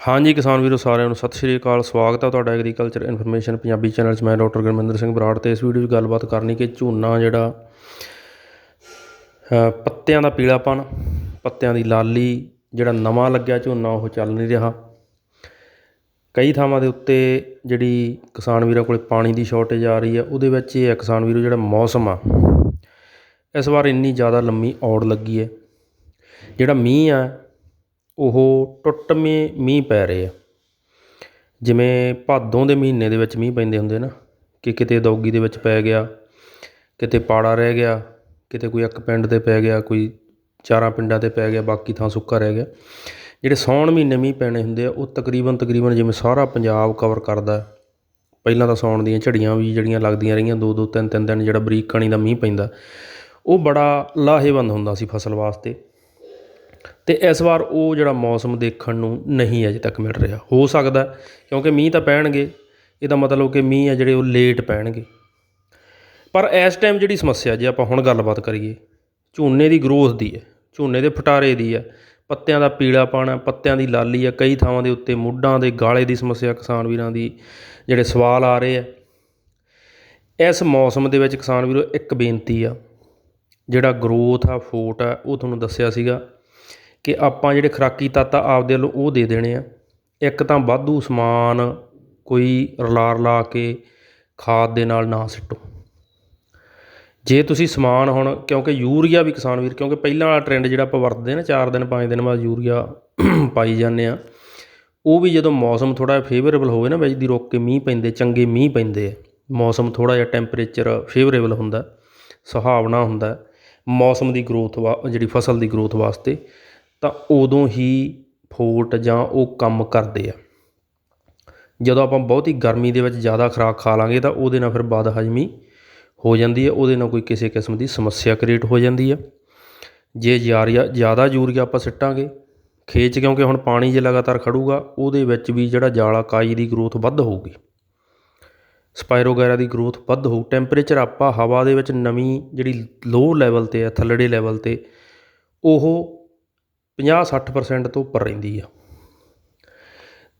ਹਾਂਜੀ ਕਿਸਾਨ ਵੀਰੋ ਸਾਰਿਆਂ ਨੂੰ ਸਤਿ ਸ਼੍ਰੀ ਅਕਾਲ, ਸਵਾਗਤ ਹੈ ਤੁਹਾਡਾ ਐਗਰੀਕਲਚਰ ਇਨਫੋਰਮੇਸ਼ਨ ਪੰਜਾਬੀ ਚੈਨਲ 'ਚ। ਮੈਂ ਡਾਕਟਰ ਗੁਰਮਿੰਦਰ ਸਿੰਘ ਬਰਾੜ ਤੇ ਇਸ ਵੀਡੀਓ 'ਚ ਗੱਲਬਾਤ ਕਰਨੀ ਕਿ ਝੋਨਾ ਜਿਹੜਾ ਪੱਤਿਆਂ ਦਾ ਪੀਲਾਪਣ ਪੱਤਿਆਂ ਦੀ ਲਾਲੀ, ਜਿਹੜਾ ਨਵਾਂ ਲੱਗਿਆ ਝੋਨਾ ਉਹ ਚੱਲ ਨਹੀਂ ਰਿਹਾ। ਕਈ ਥਾਵਾਂ ਦੇ ਉੱਤੇ ਜਿਹੜੀ ਕਿਸਾਨ ਵੀਰਾਂ ਕੋਲੇ ਪਾਣੀ ਦੀ ਸ਼ਾਰਟੇਜ ਆ ਰਹੀ ਹੈ ਉਹਦੇ ਵਿੱਚ ਇਹ ਹੈ ਕਿਸਾਨ ਵੀਰੋ ਜਿਹੜਾ ਮੌਸਮ ਆ, ਇਸ ਵਾਰ ਇੰਨੀ ਜ਼ਿਆਦਾ ਲੰਮੀ ਔੜ ਲੱਗੀ ਹੈ। ਜਿਹੜਾ ਮੀਂਹ ਆ ਉਹ ਟੁੱਟਵੇਂ ਮੀਂਹ ਪੈ ਰਹੇ ਆ। ਜਿਵੇਂ ਭਾਦੋਂ ਦੇ ਮਹੀਨੇ ਦੇ ਵਿੱਚ ਮੀਂਹ ਪੈਂਦੇ ਹੁੰਦੇ ਨਾ, ਕਿ ਕਿਤੇ ਦੌਗੀ ਦੇ ਵਿੱਚ ਪੈ ਗਿਆ, ਕਿਤੇ ਪਾੜਾ ਰਹਿ ਗਿਆ, ਕਿਤੇ ਕੋਈ ਇੱਕ ਪਿੰਡ ਤੇ ਪੈ ਗਿਆ, ਕੋਈ ਚਾਰਾਂ ਪਿੰਡਾਂ ਤੇ ਪੈ ਗਿਆ, ਬਾਕੀ ਥਾਂ ਸੁੱਕਾ ਰਹਿ ਗਿਆ। ਜਿਹੜੇ ਸਾਉਣ ਮਹੀਨੇ ਮੀਂਹ ਪੈਣੇ ਹੁੰਦੇ ਆ, ਉਹ ਤਕਰੀਬਨ ਤਕਰੀਬਨ ਜਿਵੇਂ ਸਾਰਾ ਪੰਜਾਬ ਕਵਰ ਕਰਦਾ ਪਹਿਲਾਂ ਤਾਂ ਸਾਉਣ ਦੀਆਂ ਝੜੀਆਂ ਵੀ ਜਿਹੜੀਆਂ ਲੱਗਦੀਆਂ ਰਹੀਆਂ, ਦੋ ਦੋ, ਤਿੰਨ ਤਿੰਨ ਦਿਨ ਜਿਹੜਾ ਬਰੀਕ ਕਣੀ ਦਾ ਮੀਂਹ ਪੈਂਦਾ, ਉਹ ਬੜਾ ਲਾਹੇਵੰਦ ਹੁੰਦਾ ਸੀ ਫਸਲ ਵਾਸਤੇ। ਤੇ ਇਸ ਵਾਰ ਉਹ ਜਿਹੜਾ ਮੌਸਮ ਦੇਖਣ ਨੂੰ ਨਹੀਂ ਅਜੇ ਤੱਕ ਮਿਲ ਰਿਹਾ। ਹੋ ਸਕਦਾ ਕਿਉਂਕਿ ਮੀਂਹ ਤਾਂ ਪੈਣਗੇ। ਇਹਦਾ ਮਤਲਬ ਕਿ ਮੀਂਹ ਆ ਜਿਹੜੇ ਉਹ ਲੇਟ ਪੈਣਗੇ। ਪਰ ਇਸ ਟਾਈਮ ਜਿਹੜੀ ਸਮੱਸਿਆ, ਜੇ ਆਪਾਂ ਹੁਣ ਗੱਲਬਾਤ ਕਰੀਏ, ਝੋਨੇ ਦੀ ਗਰੋਥ ਦੀ ਹੈ, ਝੋਨੇ ਦੇ ਫਟਾਰੇ ਦੀ ਹੈ, ਪੱਤਿਆਂ ਦਾ ਪੀਲਾਪਣ ਹੈ, ਪੱਤਿਆਂ ਦੀ ਲਾਲੀ ਹੈ, ਕਈ ਥਾਵਾਂ ਦੇ ਉੱਤੇ ਮੁੱਢਾਂ ਦੇ ਗਾਲੇ ਦੀ ਸਮੱਸਿਆ ਕਿਸਾਨ ਵੀਰਾਂ ਦੀ ਜਿਹੜੇ ਸਵਾਲ ਆ ਰਹੇ ਆ। ਇਸ ਮੌਸਮ ਦੇ ਵਿੱਚ ਕਿਸਾਨ ਵੀਰੋ ਇੱਕ ਬੇਨਤੀ ਆ, ਜਿਹੜਾ ਗਰੋਥ ਆ, ਫੋਟ ਆ, ਉਹ ਤੁਹਾਨੂੰ ਦੱਸਿਆ ਸੀਗਾ ਕਿ ਆਪਾਂ ਜਿਹੜੇ ਖੁਰਾਕੀ ਤੱਤ ਆ ਆਪਦੇ ਵੱਲੋਂ ਉਹ ਦੇ ਦੇਣੇ ਆ। ਇੱਕ ਤਾਂ ਵਾਧੂ ਸਮਾਨ ਕੋਈ ਰਲਾ ਰਲਾ ਕੇ ਖਾਦ ਦੇ ਨਾਲ ਨਾ ਸਿੱਟੋ। ਜੇ ਤੁਸੀਂ ਸਮਾਨ ਹੁਣ, ਕਿਉਂਕਿ ਯੂਰੀਆ ਵੀ ਕਿਸਾਨ ਵੀਰ, ਕਿਉਂਕਿ ਪਹਿਲਾਂ ਵਾਲਾ ਟ੍ਰੈਂਡ ਜਿਹੜਾ ਆਪਾਂ ਵਰਤਦੇ ਨਾ 4 ਦਿਨ 5 ਦਿਨ ਬਾਅਦ ਯੂਰੀਆ ਪਾਈ ਜਾਂਦੇ ਆ। ਉਹ ਵੀ ਜਦੋਂ ਮੌਸਮ ਥੋੜਾ ਫੇਵਰੇਬਲ ਹੋਵੇ ਨਾ ਵਿੱਚ ਦੀ ਰੁਕ ਕੇ ਮੀਂਹ ਪੈਂਦੇ, ਚੰਗੇ ਮੀਂਹ ਪੈਂਦੇ ਆ। ਮੌਸਮ ਥੋੜਾ ਜਿਹਾ ਟੈਂਪਰੇਚਰ ਫੇਵਰੇਬਲ ਹੁੰਦਾ, ਸੁਹਾਵਣਾ ਹੁੰਦਾ। ਮੌਸਮ ਦੀ ਗਰੋਥ ਜਿਹੜੀ ਫਸਲ ਦੀ ਗਰੋਥ ਵਾਸਤੇ ਤਾਂ ਉਦੋਂ ਹੀ ਫੋਟ ਜਾਂ ਉਹ ਕੰਮ ਕਰਦੇ ਆ। ਜਦੋਂ ਆਪਾਂ ਬਹੁਤੀ ਗਰਮੀ ਦੇ ਵਿੱਚ ਜ਼ਿਆਦਾ ਖੁਰਾਕ ਖਾ ਲਾਂਗੇ ਤਾਂ ਉਹਦੇ ਨਾਲ ਫਿਰ ਬਦ ਹਜਮੀ ਹੋ ਜਾਂਦੀ ਹੈ, ਉਹਦੇ ਨਾਲ ਕੋਈ ਕਿਸੇ ਕਿਸਮ ਦੀ ਸਮੱਸਿਆ ਕ੍ਰੀਏਟ ਹੋ ਜਾਂਦੀ ਹੈ। ਜੇ ਯਾਰੀਆ ਜ਼ਿਆਦਾ ਯੂਰੀਆ ਆਪਾਂ ਸਿੱਟਾਂਗੇ, ਖੇਤ 'ਚ ਕਿਉਂਕਿ ਹੁਣ ਪਾਣੀ ਜੇ ਲਗਾਤਾਰ ਖੜੂਗਾ, ਉਹਦੇ ਵਿੱਚ ਵੀ ਜਿਹੜਾ ਜਾਲਾ ਕਾਈ ਦੀ ਗਰੋਥ ਵੱਧ ਹੋਊਗੀ। ਸਪਾਇਰੋਗੈਰਾ ਦੀ ਗਰੋਥ ਵੱਧ ਹੋਊ। ਟੈਂਪਰੇਚਰ ਆਪਾਂ ਹਵਾ ਦੇ ਵਿੱਚ ਨਮੀ ਜਿਹੜੀ ਲੋ ਲੈਵਲ ਤੇ ਹੈ ਥੱਲੜੇ ਲੈਵਲ ਤੇ, ਉਹ 50-60% ਤੋਂ ਉੱਪਰ ਰਹਿੰਦੀ ਆ।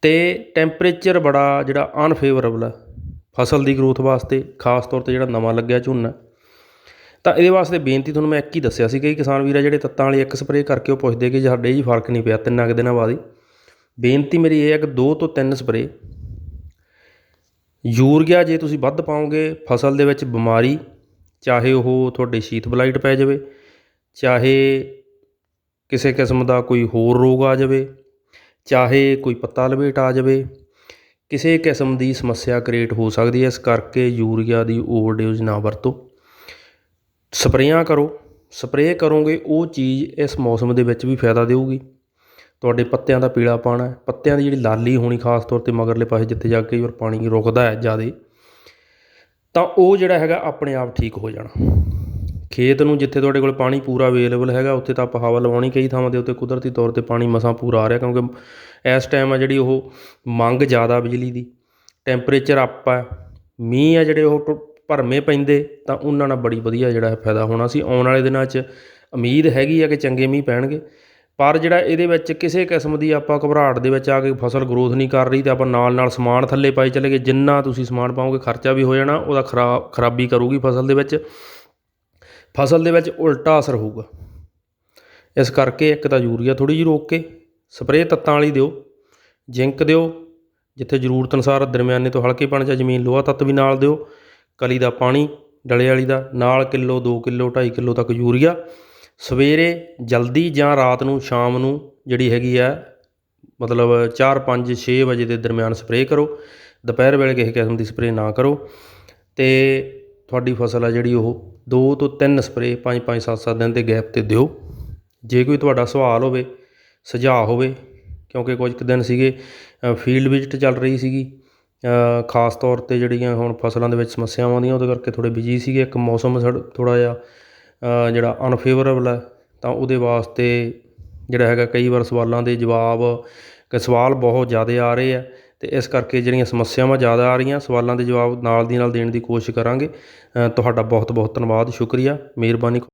ਅਤੇ ਟੈਂਪਰੇਚਰ ਬੜਾ ਜਿਹੜਾ ਅਨਫੇਵਰੇਬਲ ਆ ਫਸਲ ਦੀ ਗਰੋਥ ਵਾਸਤੇ, ਖਾਸ ਤੌਰ ਤੇ ਜਿਹੜਾ ਨਵਾਂ ਲੱਗਿਆ ਝੋਨਾ। ਤਾਂ ਇਹਦੇ ਵਾਸਤੇ ਬੇਨਤੀ ਤੁਹਾਨੂੰ ਮੈਂ ਇੱਕ ਹੀ ਦੱਸਿਆ ਸੀ ਕਿ ਕਿਸਾਨ ਵੀਰ ਆ ਜਿਹੜੇ ਤੱਤਾਂ ਵਾਲੀ ਇੱਕ ਸਪਰੇਅ ਕਰਕੇ ਉਹ ਪੁੱਛਦੇ ਕਿ ਸਾਡੇ ਜੀ ਫ਼ਰਕ ਨਹੀਂ ਪਿਆ, ਤਿੰਨਾਂ ਕੁ ਦਿਨਾਂ ਬਾਅਦ ਹੀ। ਬੇਨਤੀ ਮੇਰੀ ਇਹ ਹੈ ਕਿ ਦੋ ਤੋਂ ਤਿੰਨ ਸਪਰੇਅ ਯੂਰੀਆ ਜੇ ਤੁਸੀਂ ਵੱਧ ਪਾਓਗੇ, ਫਸਲ ਦੇ ਵਿੱਚ ਬਿਮਾਰੀ, ਚਾਹੇ ਉਹ ਤੁਹਾਡੇ ਸ਼ੀਤ ਬਲਾਈਟ ਪੈ ਜਾਵੇ, ਚਾਹੇ ਕਿਸੇ ਕਿਸਮ ਦਾ ਕੋਈ ਹੋਰ ਰੋਗ ਆ ਜਾਵੇ, ਚਾਹੇ ਕੋਈ ਪੱਤਾ ਲਪੇਟ ਆ ਜਾਵੇ, ਕਿਸੇ ਕਿਸਮ ਦੀ ਸਮੱਸਿਆ ਕ੍ਰੀਏਟ ਹੋ ਸਕਦੀ ਹੈ, ਇਸ ਕਰਕੇ ਯੂਰੀਆ ਦੀ ਓਵਰਡੋਜ਼ ਨਾ ਵਰਤੋ। ਸਪਰੇਆਂ ਕਰੋ, ਸਪਰੇਅ ਕਰੋਗੇ, ਉਹ ਚੀਜ਼ ਇਸ ਮੌਸਮ ਦੇ ਵਿੱਚ ਵੀ ਫਾਇਦਾ ਦੇਊਗੀ। ਤੁਹਾਡੇ ਪੱਤਿਆਂ ਦਾ ਪੀਲਾਪਣ ਹੈ, ਪੱਤਿਆਂ ਦੀ ਜਿਹੜੀ ਲਾਲੀ ਹੋਣੀ ਖਾਸ ਤੌਰ ਤੇ ਮਗਰਲੇ ਪਾਸੇ ਜਿੱਥੇ ਜਾ ਕੇ ਕਈ ਪਾਣੀ ਰੁਕਦਾ ਹੈ ਜ਼ਿਆਦਾ, ਤਾਂ ਉਹ ਜਿਹੜਾ ਹੈਗਾ ਆਪਣੇ ਆਪ ਠੀਕ ਹੋ ਜਾਣਾ। ਖੇਤ ਨੂੰ ਜਿੱਥੇ ਤੁਹਾਡੇ ਕੋਲ ਪਾਣੀ ਪੂਰਾ ਅਵੇਲੇਬਲ ਹੈਗਾ, ਉੱਥੇ ਤਾਂ ਆਪਾਂ ਹਵਾ ਲਵਾਉਣੀ ਕਈ ਥਾਵਾਂ ਦੇ ਉੱਤੇ ਕੁਦਰਤੀ ਤੌਰ ਤੇ ਪਾਣੀ ਮਸਾਂ ਪੂਰਾ ਆ ਰਿਹਾ, ਕਿਉਂਕਿ ਇਸ ਟਾਈਮ ਆ ਜਿਹੜੀ ਉਹ ਮੰਗ ਜ਼ਿਆਦਾ ਬਿਜਲੀ ਦੀ। ਟੈਂਪਰੇਚਰ ਅਪ ਹੈ ਮੀਂਹ ਆ ਜਿਹੜੇ ਉਹ ਟੁ- ਭਰਮੇ ਪੈਂਦੇ, ਤਾਂ ਉਹਨਾਂ ਨਾਲ ਬੜੀ ਵਧੀਆ ਜਿਹੜਾ ਹੈ ਫਾਇਦਾ ਹੋਣਾ। ਸੀ ਆਉਣ ਵਾਲੇ ਦਿਨਾਂ 'ਚ ਉਮੀਦ ਹੈਗੀ ਆ ਕਿ ਚੰਗੇ ਮੀਂਹ ਪੈਣਗੇ, ਪਰ ਜਿਹੜਾ ਇਹਦੇ ਵਿੱਚ ਕਿਸੇ ਕਿਸਮ ਦੀ ਆਪਾਂ ਘਬਰਾਹਟ ਦੇ ਵਿੱਚ ਆ ਕੇ ਫਸਲ ਗਰੋਥ ਨਹੀਂ ਕਰ ਰਹੀ, ਤੇ ਆਪਾਂ ਨਾਲ ਨਾਲ ਸਮਾਨ ਥੱਲੇ ਪਾਈ ਚਲੇ ਗਏ, ਜਿੰਨਾ ਤੁਸੀਂ ਸਮਾਨ ਪਾਓਗੇ, ਖਰਚਾ ਵੀ ਹੋ ਜਾਣਾ, ਉਹਦਾ ਖਰਾਬ ਖਰਾਬੀ ਕਰੂਗੀ ਫਸਲ ਦੇ ਵਿੱਚ। ਫਸਲ ਦੇ ਵਿੱਚ ਉਲਟਾ ਅਸਰ ਹੋਊਗਾ। ਇਸ ਕਰਕੇ ਇੱਕ ਤਾਂ ਯੂਰੀਆ ਥੋੜੀ ਜਿਹੀ ਰੋਕ ਕੇ ਸਪਰੇਅ ਤੱਤਾਂ ਵਾਲੀ ਦਿਓ, ਜ਼ਿੰਕ ਦਿਓ, ਜਿੱਥੇ ਜ਼ਰੂਰਤ ਅਨੁਸਾਰ ਦਰਮਿਆਨੇ ਤੋਂ ਹਲਕੇ ਪਾਣੀ 'ਚ ਜ਼ਮੀਨ ਲੋਹਾ ਤੱਤ ਵੀ ਨਾਲ ਦਿਓ, ਕਲੀ ਦਾ ਪਾਣੀ, ਡਲੇ ਵਾਲੀ ਦਾ ਨਾਲ ਕਿਲੋ 2 ਕਿਲੋ 2.5 ਕਿਲੋ ਤੱਕ ਯੂਰੀਆ। ਸਵੇਰੇ ਜਲਦੀ ਜਾਂ ਰਾਤ ਨੂੰ ਸ਼ਾਮ ਨੂੰ ਜਿਹੜੀ ਹੈਗੀ ਆ, ਮਤਲਬ 4 5 6 ਵਜੇ ਦੇ ਦਰਮਿਆਨ ਸਪਰੇਅ ਕਰੋ। ਦੁਪਹਿਰ ਵੇਲੇ ਕਿਸੇ ਕਿਸਮ ਦੀ ਸਪਰੇਅ ਨਾ ਕਰੋ। ਤੇ ਤੁਹਾਡੀ ਫਸਲ ਆ ਜਿਹੜੀ ਉਹ ਦੋ ਤੋਂ ਤਿੰਨ ਸਪਰੇਅ 5 5 7 7 ਦਿਨ ਦੇ ਗੈਪ ਤੇ ਦਿਓ। ਜੇ ਕੋਈ ਤੁਹਾਡਾ ਸਵਾਲ ਹੋਵੇ, ਸੁਝਾਅ ਹੋਵੇ, ਕਿਉਂਕਿ ਕੁਝ ਕੁ ਦਿਨ ਸੀਗੇ ਫੀਲਡ ਵਿਜ਼ਿਟ ਚੱਲ ਰਹੀ ਸੀਗੀ ਖਾਸ ਤੌਰ ਤੇ ਜਿਹੜੀਆਂ ਹੁਣ ਫਸਲਾਂ ਦੇ ਵਿੱਚ ਸਮੱਸਿਆਵਾਂ ਆਉਂਦੀਆਂ, ਉਹਦੇ ਕਰਕੇ ਥੋੜੇ ਬਿਜ਼ੀ ਸੀਗੇ, ਇੱਕ ਮੌਸਮ ਥੋੜਾ ਜਿਹਾ ਜਿਹੜਾ ਅਨਫੇਵਰੇਬਲ ਹੈ ਤਾਂ ਉਹਦੇ ਵਾਸਤੇ ਜਿਹੜਾ ਹੈਗਾ ਕਈ ਵਾਰ ਸਵਾਲਾਂ ਦੇ ਜਵਾਬ, ਕਿ ਸਵਾਲ ਬਹੁਤ ਜ਼ਿਆਦਾ ਆ ਰਹੇ ਆ। ਅਤੇ ਇਸ ਕਰਕੇ ਜਿਹੜੀਆਂ ਸਮੱਸਿਆਵਾਂ ਜ਼ਿਆਦਾ ਆ ਰਹੀਆਂ, ਸਵਾਲਾਂ ਦੇ ਜਵਾਬ ਨਾਲ ਦੀ ਨਾਲ ਦੇਣ ਦੀ ਕੋਸ਼ਿਸ਼ ਕਰਾਂਗੇ। ਤੁਹਾਡਾ ਬਹੁਤ ਬਹੁਤ ਧੰਨਵਾਦ, ਸ਼ੁਕਰੀਆ, ਮਿਹਰਬਾਨੀ।